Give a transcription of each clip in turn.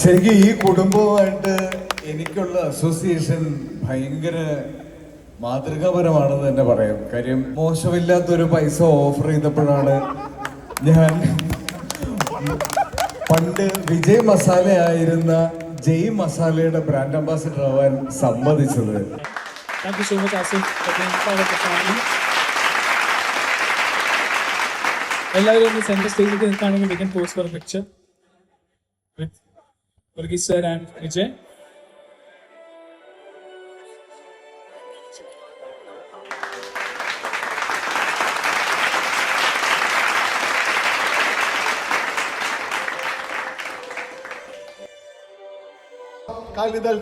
ശരിക്കും ഈ കുടുംബവുമായിട്ട് എനിക്കുള്ള അസോസിയേഷൻ ഭയങ്കര മാതൃകാപരമാണെന്ന് തന്നെ പറയാം. കാര്യം മോശമില്ലാത്തൊരു പൈസ ഓഫർ ചെയ്തപ്പോഴാണ് ഞാൻ പണ്ട് വിജയ് മസാല ആയിരുന്ന ജയ് മസാലയുടെ ബ്രാൻഡ് അംബാസിഡർ ആവാൻ സമ്മതിച്ചത്. എല്ലാവരും ഒന്ന് സെന്റർ സ്റ്റേജിലേക്ക് നിൽക്കുകയാണെങ്കിൽ we can pose for picture with Varghese and Vijay? കാലിദൽ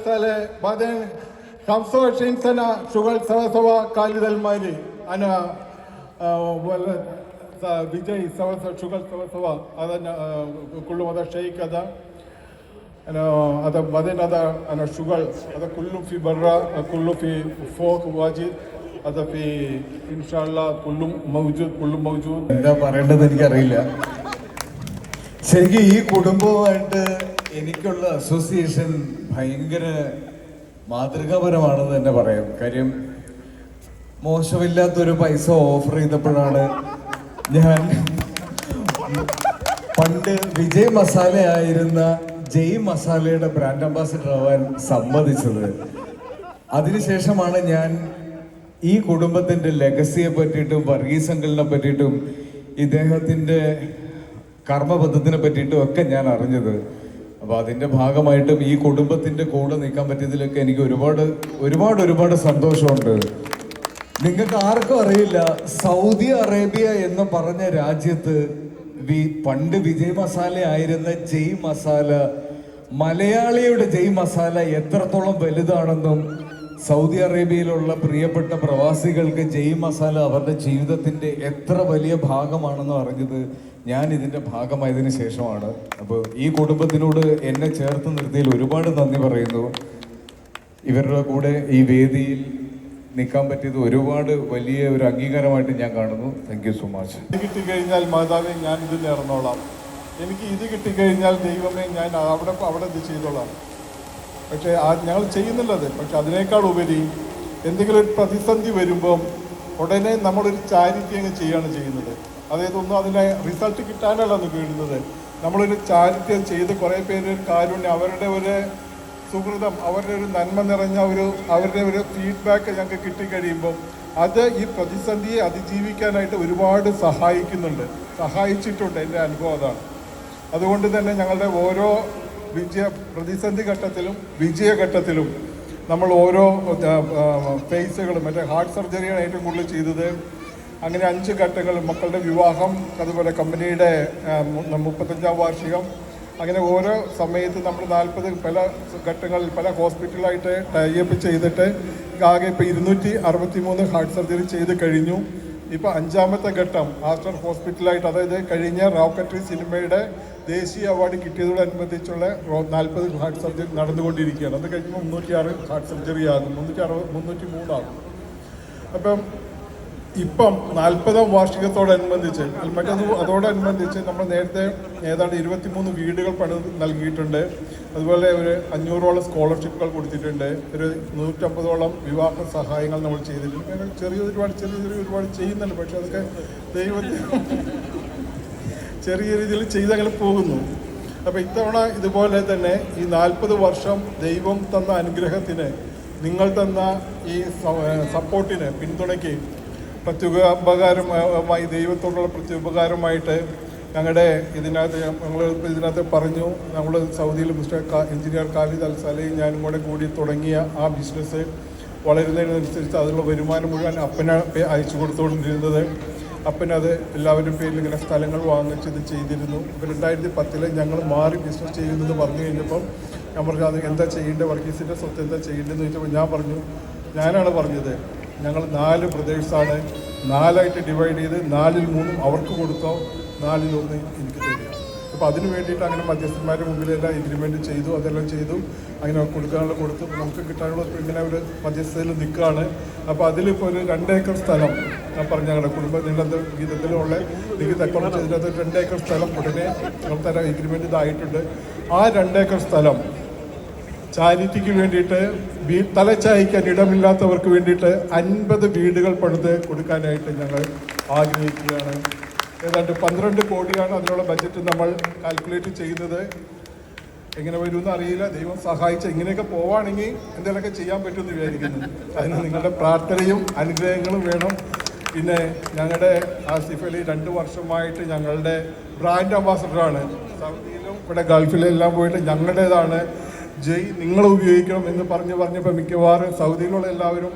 ബദൻ സംസോ ഷിൻസന ഷുഗൾ സവസവ കാലിദൽമാരി അന വിജയ് സവസ ഷുഗൾ സവസവ ಅದನ್ನು ಕುಳ್ಳುವುದ ಶೈಖ್ ಅದ هذا آه، كله هذا شيء كذا أنا هذا بعدين هذا أنا شغل هذا كله في برا كله في فوق واجد هذا في إن شاء الله كله موجود كله موجود എന്താ പറയേണ്ടത് എനിക്കറിയില്ല ശരിക്കും ഈ കുടുംബവുമായിട്ട് എനിക്കുള്ള അസോസിയേഷൻ ഭയങ്കര മാതൃകാപരമാണെന്ന് തന്നെ പറയാം കാര്യം മോശമില്ലാത്തൊരു പൈസ ഓഫർ ചെയ്തപ്പോഴാണ് ഞാൻ പണ്ട് വിജയ് മസാല ആയിരുന്ന ജയ് മസാലയുടെ ബ്രാൻഡ് അംബാസിഡർ ആവാൻ സമ്മതിച്ചത്. അതിനുശേഷമാണ് ഞാൻ ഈ കുടുംബത്തിന്റെ ലെഗസിയെ പറ്റിയിട്ടും വർഗീസ് അങ്കിളിനെ പറ്റിയിട്ടും ഇദ്ദേഹത്തിന്റെ കർമ്മബദ്ധത്തിനെ പറ്റിയിട്ടും ഒക്കെ ഞാൻ അറിഞ്ഞത്. അപ്പോൾ അതിന്റെ ഭാഗമായിട്ടും ഈ കുടുംബത്തിന്റെ കൂടെ നിൽക്കാൻ പറ്റിയതിലൊക്കെ എനിക്ക് ഒരുപാട് ഒരുപാട് ഒരുപാട് സന്തോഷമുണ്ട്. നിങ്ങൾക്ക് ആർക്കും അറിയില്ല സൗദി അറേബ്യ എന്ന് പറഞ്ഞ രാജ്യത്ത് പണ്ട് വിജയ് മസാല ആയിരുന്ന ജയ് മസാല മലയാളിയുടെ ജയ് മസാല എത്രത്തോളം വലുതാണെന്നും സൗദി അറേബ്യയിലുള്ള പ്രിയപ്പെട്ട പ്രവാസികൾക്ക് ജയ് മസാല അവരുടെ ജീവിതത്തിന്റെ എത്ര വലിയ ഭാഗമാണെന്നും അറിഞ്ഞത് ഞാൻ ഇതിന്റെ ഭാഗമായതിനു ശേഷമാണ്. അപ്പോൾ ഈ കുടുംബത്തിനോട് എന്നെ ചേർത്ത് നിർത്തിയതിൽ ഒരുപാട് നന്ദി പറയുന്നു. ഇവരുടെ കൂടെ ഈ വേദിയിൽ നിൽക്കാൻ പറ്റിയത് ഒരുപാട് വലിയ ഒരു അംഗീകാരമായിട്ട് ഞാൻ കാണുന്നു. താങ്ക് യു സോ മച്ച് കിട്ടിക്കഴിഞ്ഞാൽ മാതാവേ ഞാൻ ഇത് നേർന്നോളാം. എനിക്ക് ഇത് കിട്ടിക്കഴിഞ്ഞാൽ ദൈവമേ ഞാൻ അവിടെ അവിടെ ഇത് ചെയ്തോളാം. പക്ഷേ ഞങ്ങൾ ചെയ്യുന്നുള്ളത് പക്ഷെ അതിനേക്കാൾ ഉപരി എന്തെങ്കിലും ഒരു പ്രതിസന്ധി വരുമ്പം ഉടനെ നമ്മളൊരു ചാരിറ്റി അങ്ങ് ചെയ്യുകയാണ് ചെയ്യുന്നത്. അതായത് ഒന്നും അതിനെ റിസൾട്ട് കിട്ടാനല്ല അന്ന് വീഴുന്നത് നമ്മളൊരു ചാരിറ്റി ചെയ്ത് കുറേ പേര് കാരുണ്യം അവരുടെ ഒരു സുഹൃതം അവരുടെ ഒരു നന്മ നിറഞ്ഞ ഒരു അവരുടെ ഒരു ഫീഡ്ബാക്ക് ഞങ്ങൾക്ക് കിട്ടിക്കഴിയുമ്പം അത് ഈ പ്രതിസന്ധിയെ അതിജീവിക്കാനായിട്ട് ഒരുപാട് സഹായിക്കുന്നുണ്ട്. സഹായിച്ചിട്ടുണ്ട് എന്റെ അനുഭവം അതാണ്. അതുകൊണ്ട് തന്നെ ഞങ്ങളുടെ ഓരോ വിജയ പ്രതിസന്ധി ഘട്ടത്തിലും വിജയഘട്ടത്തിലും നമ്മൾ ഓരോ ഫേസുകളും മറ്റേ ഹാർട്ട് സർജറിയാണ് ഏറ്റവും കൂടുതൽ ചെയ്തത്. അങ്ങനെ അഞ്ച് ഘട്ടങ്ങൾ മക്കളുടെ വിവാഹം അതുപോലെ കമ്പനിയുടെ മുപ്പത്തഞ്ചാം വാർഷികം അങ്ങനെ ഓരോ സമയത്ത് നമ്മൾ നാൽപ്പത് പല ഘട്ടങ്ങളിൽ പല ഹോസ്പിറ്റലായിട്ട് ടൈപ്പ് ചെയ്തിട്ട് ആകെ ഇപ്പോൾ ഇരുന്നൂറ്റി അറുപത്തി മൂന്ന് ഹാർട്ട് സർജറി ചെയ്ത് കഴിഞ്ഞു. ഇപ്പോൾ അഞ്ചാമത്തെ ഘട്ടം ആസ്റ്റർ ഹോസ്പിറ്റലായിട്ട് അതായത് കഴിഞ്ഞ റോക്കറ്റ് സിനിമയുടെ ദേശീയ അവാർഡ് കിട്ടിയതോടനുബന്ധിച്ചുള്ള നാൽപ്പത് ഹാർട്ട് സർജറി നടന്നുകൊണ്ടിരിക്കുകയാണ്. അത് കഴിയുമ്പോൾ മുന്നൂറ്റി ആറ് ഹാർട്ട് സർജറി ആകും മുന്നൂറ്റി അറുപത് മുന്നൂറ്റി മൂന്നാകും അപ്പം ഇപ്പം നാൽപ്പതാം വാർഷികത്തോടനുബന്ധിച്ച് മറ്റത് അതോടനുബന്ധിച്ച് നമ്മൾ നേരത്തെ ഏതാണ്ട് ഇരുപത്തിമൂന്ന് വീടുകൾ പണി നൽകിയിട്ടുണ്ട്. അതുപോലെ ഒരു അഞ്ഞൂറോളം സ്കോളർഷിപ്പുകൾ കൊടുത്തിട്ടുണ്ട്. ഒരു നൂറ്റമ്പതോളം വിവാഹ സഹായങ്ങൾ നമ്മൾ ചെയ്തിട്ടുണ്ട്. ചെറിയ ഒരുപാട് ചെറിയ ചെറിയ ഒരുപാട് ചെയ്യുന്നുണ്ട്. പക്ഷെ അതൊക്കെ ദൈവത്തിന് ചെറിയ രീതിയിൽ ചെയ്തങ്ങനെ പോകുന്നു. അപ്പോൾ ഇത്തവണ ഇതുപോലെ തന്നെ ഈ നാൽപ്പത് വർഷം ദൈവം തന്ന അനുഗ്രഹത്തിന് നിങ്ങൾ തന്ന ഈ സപ്പോർട്ടിന് പിന്തുണയ്ക്ക് പ്രത്യുപകാരമായി ദൈവത്തോടുള്ള പ്രത്യുപകാരമായിട്ട് ഞങ്ങളുടെ ഇതിനകത്ത് ഞങ്ങൾ ഇതിനകത്ത് പറഞ്ഞു. നമ്മൾ സൗദിയിൽ മിസ്റ്റർ എഞ്ചിനീയർ ഖാലിദ് അൽസാലയും ഞാനും കൂടെ കൂടി തുടങ്ങിയ ആ ബിസിനസ് വളരുന്നതിനനുസരിച്ച് അതിലുള്ള വരുമാനം മുഴുവൻ അപ്പന അയച്ചു കൊടുത്തുകൊണ്ടിരുന്നത്. അപ്പനത് എല്ലാവരും പേരിൽ ഇങ്ങനെ സ്ഥലങ്ങൾ വാങ്ങിച്ച് ഇത് ചെയ്തിരുന്നു. ഇപ്പോൾ രണ്ടായിരത്തി പത്തിൽ ഞങ്ങൾ മാറി ബിസിനസ് ചെയ്യുന്നത് പറഞ്ഞു കഴിഞ്ഞപ്പം ഞാൻ പറഞ്ഞു അത് എന്താ ചെയ്യേണ്ടത്? വർഗീസിന്റെ സ്വത്ത് എന്താ ചെയ്യേണ്ടതെന്ന് ചോദിച്ചപ്പോൾ ഞാൻ പറഞ്ഞു ഞാനാണ് പറഞ്ഞത് ഞങ്ങൾ നാല് ബ്രദേഴ്സാണ്. നാലായിട്ട് ഡിവൈഡ് ചെയ്ത് നാലിൽ മൂന്നും അവർക്ക് കൊടുത്തോ നാലിൽ ഒന്ന് എനിക്ക് തരിക. അപ്പോൾ അതിന് വേണ്ടിയിട്ട് അങ്ങനെ മധ്യസ്ഥന്മാരുടെ മുമ്പിലെല്ലാം എഗ്രിമെന്റ് ചെയ്തു അതെല്ലാം ചെയ്തു അങ്ങനെ കൊടുക്കാനുള്ള കൊടുത്തു. നമുക്ക് കിട്ടാനുള്ള ഇങ്ങനെ ഒരു മധ്യസ്ഥതയിൽ നിൽക്കുകയാണ്. അപ്പോൾ അതിലിപ്പോൾ ഒരു രണ്ടേക്കർ സ്ഥലം ഞാൻ പറഞ്ഞ ഞങ്ങളുടെ കുടുംബ നിങ്ങളുടെ ഗീതത്തിലുള്ള നികുതി അക്കൗണ്ട് ചെയ്തിട്ട് രണ്ടേക്കർ സ്ഥലം ഉടനെ നമുക്ക് തരാൻ എഗ്രിമെന്റ് ഇതായിട്ടുണ്ട്. ആ രണ്ടേക്കർ സ്ഥലം ചാരിറ്റിക്ക് വേണ്ടിയിട്ട് വീ തലച്ചായ്ക്കാൻ ഇടമില്ലാത്തവർക്ക് വേണ്ടിയിട്ട് അൻപത് വീടുകൾ പണിത് കൊടുക്കാനായിട്ട് ഞങ്ങൾ ആഗ്രഹിക്കുകയാണ്. ഏതാണ്ട് പന്ത്രണ്ട് കോടിയാണ് അതിനുള്ള ബജറ്റ് നമ്മൾ കാൽക്കുലേറ്റ് ചെയ്യുന്നത് എങ്ങനെ വരുമെന്ന് അറിയില്ല. ദൈവം സഹായിച്ച ഇങ്ങനെയൊക്കെ പോവാണെങ്കിൽ എന്തെങ്കിലുമൊക്കെ ചെയ്യാൻ പറ്റുമെന്ന് വിചാരിക്കുന്നു. അതിന് നിങ്ങളുടെ പ്രാർത്ഥനയും അനുഗ്രഹങ്ങളും വേണം. പിന്നെ ഞങ്ങളുടെ ആസിഫ് അലി രണ്ട് വർഷമായിട്ട് ഞങ്ങളുടെ ബ്രാൻഡ് അംബാസഡറാണ് സൗദിയിലും ഇവിടെ ഗൾഫിലും എല്ലാം പോയിട്ട് ഞങ്ങളുടേതാണ്. ജയ് നിങ്ങൾ ഉപയോഗിക്കണം എന്ന് പറഞ്ഞ് പറഞ്ഞപ്പോൾ മിക്കവാറും സൗദിയിലുള്ള എല്ലാവരും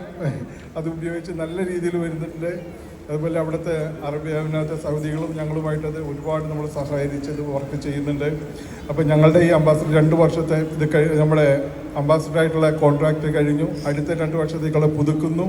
അത് ഉപയോഗിച്ച് നല്ല രീതിയിൽ വരുന്നുണ്ട്. അതുപോലെ അവിടുത്തെ അറബി അഭിനവത്തെ സൗദികളും ഞങ്ങളുമായിട്ടത് ഒരുപാട് നമ്മൾ സഹകരിച്ചത് വർക്ക് ചെയ്യുന്നുണ്ട്. അപ്പോൾ ഞങ്ങളുടെ ഈ അംബാസിഡർ രണ്ട് വർഷത്തെ ഇത് കഴി നമ്മുടെ അംബാസിഡറായിട്ടുള്ള കോൺട്രാക്റ്റ് കഴിഞ്ഞു. അടുത്ത രണ്ട് വർഷത്തേക്കുള്ള പുതുക്കുന്നു.